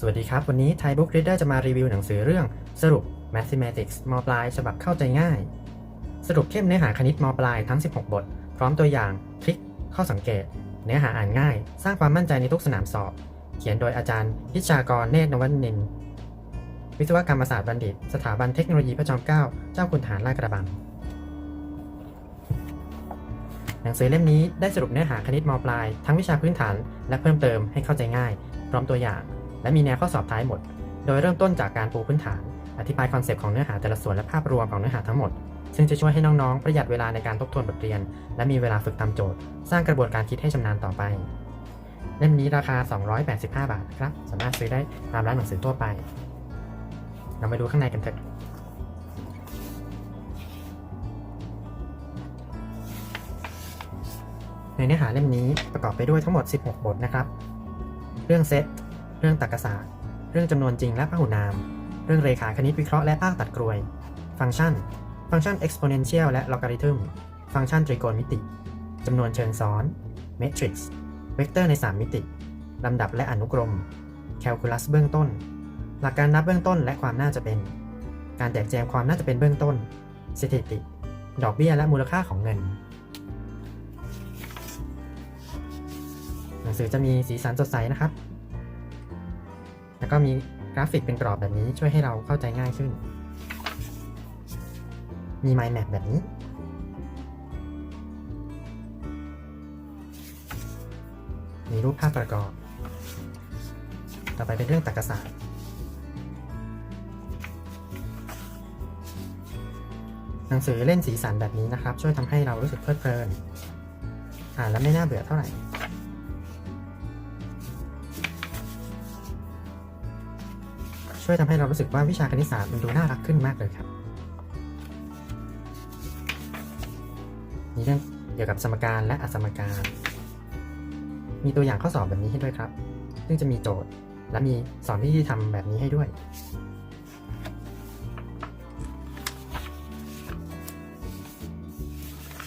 สวัสดีครับ วันนี้ Thai Book Reader จะมารีวิวหนังสือเรื่องสรุป Mathematics มปลาย ฉบับเข้าใจง่าย สรุปเข้มเนื้อหาคณิตมปลายทั้ง 16 บท พร้อมตัวอย่างทริคข้อสังเกต เนื้อหาอ่านง่าย สร้างความมั่นใจในทุกสนามสอบ เขียนโดยอาจารย์พิชากรเนตรนวันิน วิศวกรรมศาสตร์บัณฑิต สถาบันเทคโนโลยีพระจอมเกล้าเจ้าคุณทหารลาดกระบัง หนังสือเล่มนี้ได้สรุปเนื้อหาคณิตมปลาย ทั้งวิชาพื้นฐาน และเพิ่มเติมให้เข้าใจง่าย พร้อมตัวอย่าง และมีแนวข้อสอบท้ายหมด โดยเริ่มต้นจากการปูพื้นฐาน อธิบายคอนเซปต์ของเนื้อหาแต่ละส่วนและภาพรวมของเนื้อหาทั้งหมด ซึ่งจะช่วยให้น้องๆ ประหยัดเวลาในการทบทวนบทเรียน และมีเวลาฝึกทำโจทย์ สร้างกระบวนการคิดให้ชำนาญต่อไป เล่มนี้ราคา 285 บาทครับ สามารถซื้อได้ตามร้านหนังสือทั่วไป เรามาดูข้างในกันเถอะในเนื้อหาเล่มนี้ประกอบไปด้วยทั้งหมด 16 บทนะครับ เรื่องเซต เรื่องตรรกศาสตร์ เรื่องจำนวนจริงและพหุนาม เรื่องเรขาคณิตวิเคราะห์และภาคตัดกรวย ฟังก์ชัน ฟังก์ชัน exponential และ logarithm ฟังก์ชันตรีโกณมิติ จำนวนเชิงซ้อน matrix เวกเตอร์ใน 3 มิติ ลำดับและอนุกรม calculus เบื้องต้น หลักการนับเบื้องต้นและความน่าจะเป็น การแจกแจงความน่าจะเป็นเบื้องต้น สถิติ ดอกเบี้ยและมูลค่าของเงิน หนังสือจะมีสีสันสดใสนะครับ แล้วก็มีกราฟิกเป็นกรอบแบบนี้ช่วยให้เราเข้าใจง่ายขึ้น มี mind map แบบนี้ มีรูปภาพประกอบ ต่อไปเป็นเรื่องตรรกศาสตร์หนังสือเล่นสีสันแบบนี้นะครับ ช่วยทำให้เรารู้สึกเพลิดเพลิน อ่านแล้วไม่น่าเบื่อเท่าไหร่ ช่วยทำให้เรารู้สึกว่าวิชาคณิตศาสตร์มันดูน่ารักขึ้นมากเลยครับมีเรื่องเกี่ยวกับสมการและอสมการ มีตัวอย่างข้อสอบแบบนี้ให้ด้วยครับ ซึ่งจะมีโจทย์และมีสอนวิธีทำแบบนี้ให้ด้วย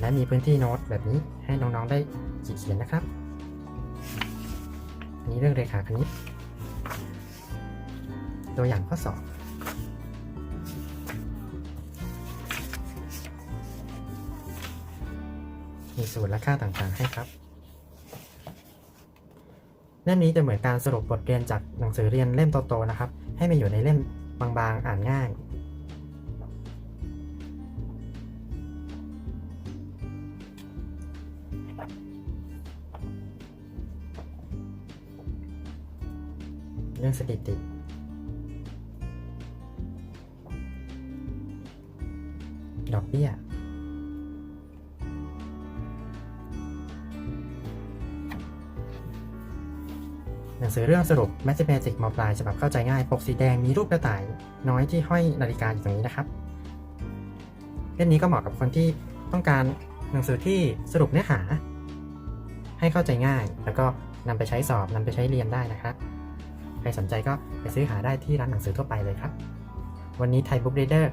และมีพื้นที่โน้ตแบบนี้ให้น้องๆได้ขีดเขียนนะครับนนี้เรื่องเรขาคณิต ตัวอย่างข้อสอบมีสูตรและค่าต่างๆให้ครับเล่มนี้จะเหมือนการสรุปบทเรียนจากหนังสือเรียนเล่มโตๆนะครับ ให้มาอยู่ในเล่มบางๆ อ่านง่าย เรื่องสถิติ ดอกเบี้ย หนังสือเรื่องสรุป Mathematics มปลายฉบับเข้าใจง่าย ปกสีแดงมีรูปกระต่ายน้อยที่ห้อยนาฬิกาอยู่ตรงนี้นะครับ เล่มนี้ก็เหมาะกับคนที่ต้องการหนังสือที่สรุปเนื้อหา ให้เข้าใจง่าย แล้วก็นำไปใช้สอบนำไปใช้เรียนได้นะครับใครสนใจก็ไปซื้อหาได้ที่ร้านหนังสือทั่วไปเลยครับ วันนี้ไทยบุ๊กเรเดอร์